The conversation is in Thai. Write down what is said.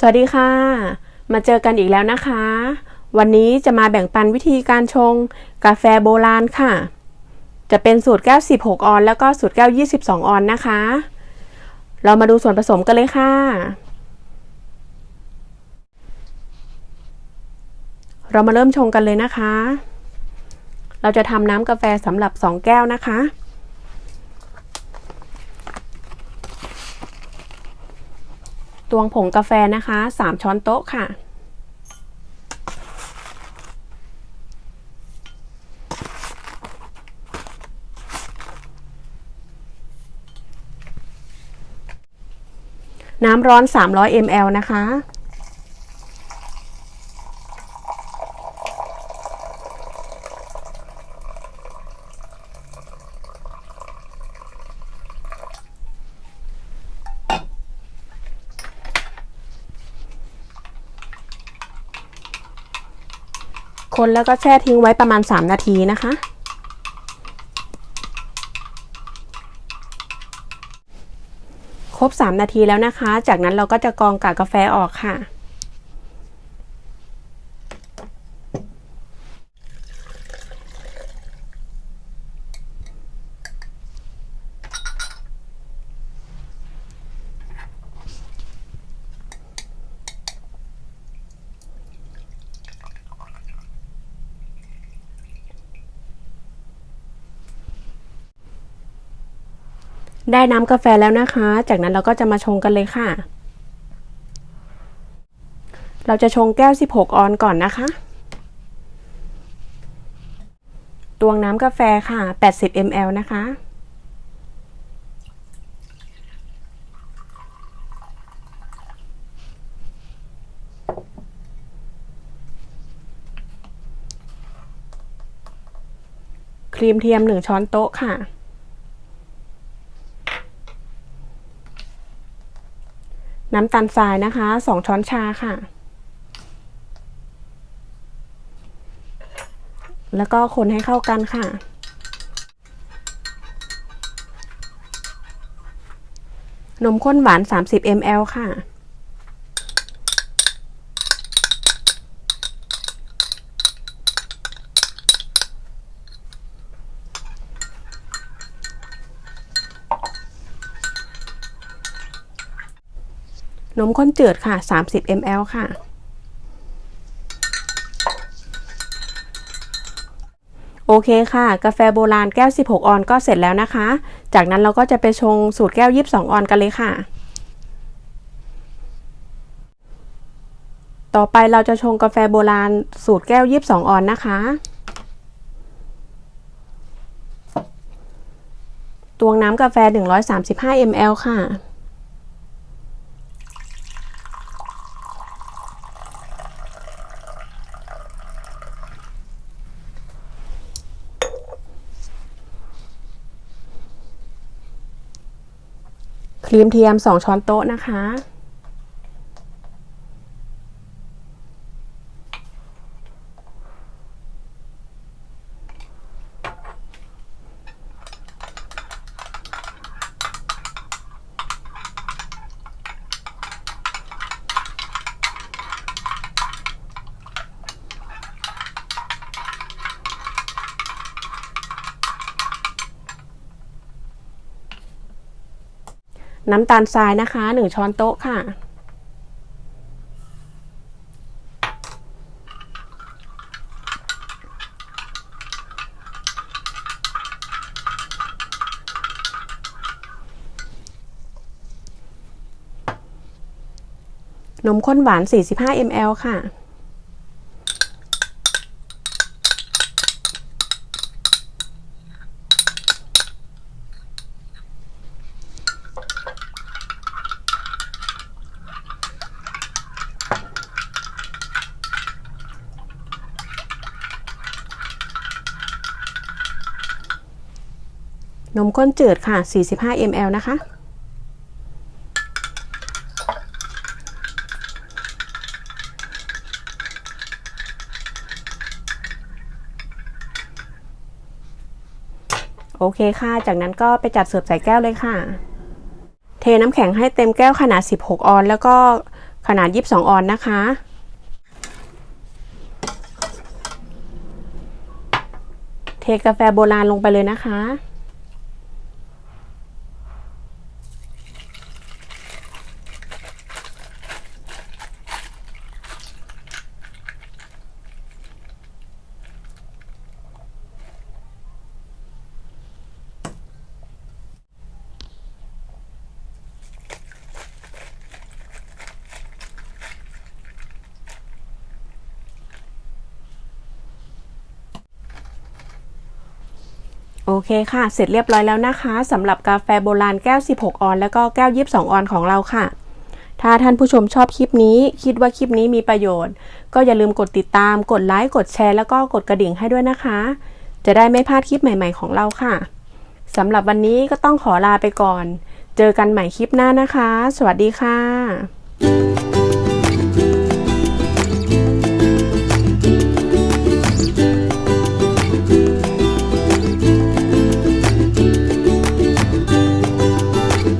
สวัสดีค่ะ มาเจอกันอีกแล้วนะคะ วันนี้จะมาแบ่งปันวิธีการชงกาแฟโบราณค่ะ จะเป็นสูตรแก้ว 16 ออน แล้วก็สูตรแก้ว 22 ออนนะคะ เรามาดูส่วนผสมกันเลยค่ะ เรามาเริ่มชงกันเลยนะคะ เราจะทำน้ำกาแฟสำหรับ 2 แก้วนะคะ ตวงผงกาแฟนะคะ 3 ช้อนโต๊ะค่ะ น้ำร้อน 300 ml นะคะ คนแล้วก็แช่ทิ้งไว้ประมาณ 3 นาทีนะคะ ครบ 3 นาทีแล้วนะคะ จากนั้นเราก็จะกรองกากกาแฟออกค่ะ ได้น้ำกาแฟแล้วนะคะ จากนั้นเราก็จะมาชงกันเลยค่ะ เราจะชงแก้ว 16 ออนก่อนนะคะ ตวงน้ำกาแฟค่ะ 80 ml นะคะครีมเทียม 1 ช้อนโต๊ะค่ะ น้ำตาลทรายนะคะ 2 ช้อนชาค่ะ แล้วก็คนให้เข้ากันค่ะ นมข้นหวาน 30 ml ค่ะ นมข้นจืดค่ะ 30 ml ค่ะ โอเคค่ะ กาแฟโบราณแก้ว 16 ออนก็เสร็จแล้วนะคะ จากนั้นเราก็จะไปชงสูตรแก้ว 22 ออนกันเลยค่ะ ต่อไปเราจะชงกาแฟโบราณสูตรแก้ว 22 ออนนะคะตวงน้ำกาแฟ 135 ml ค่ะ ครีมเทียม 2 ช้อนโต๊ะนะคะ น้ำตาลทรายนะคะ 1 ช้อนโต๊ะค่ะ นมข้นหวาน 45 ml ค่ะ นมข้นจืดค่ะ 45 ml นะคะ โอเคค่ะ จากนั้นก็ไปจัดเสิร์ฟใส่แก้วเลยค่ะ เทน้ำแข็งให้เต็มแก้วขนาด 16 ออนแล้วก็ขนาด 22 ออนนะคะเทกาแฟโบราณลงไปเลยนะคะ โอเคค่ะ เสร็จเรียบร้อยแล้วนะคะสำหรับกาแฟโบราณแก้ว 16 ออน แล้วก็แก้ว 22 ออนของเราค่ะ ถ้าท่านผู้ชมชอบคลิปนี้ คิดว่าคลิปนี้มีประโยชน์ ก็อย่าลืมกดติดตาม กดไลค์ กดแชร์ แล้วก็กดกระดิ่งให้ด้วยนะคะ จะได้ไม่พลาดคลิปใหม่ ๆ ของเราค่ะสำหรับวันนี้ก็ต้องขอลาไปก่อน เจอกันใหม่คลิปหน้านะคะ สวัสดีค่ะ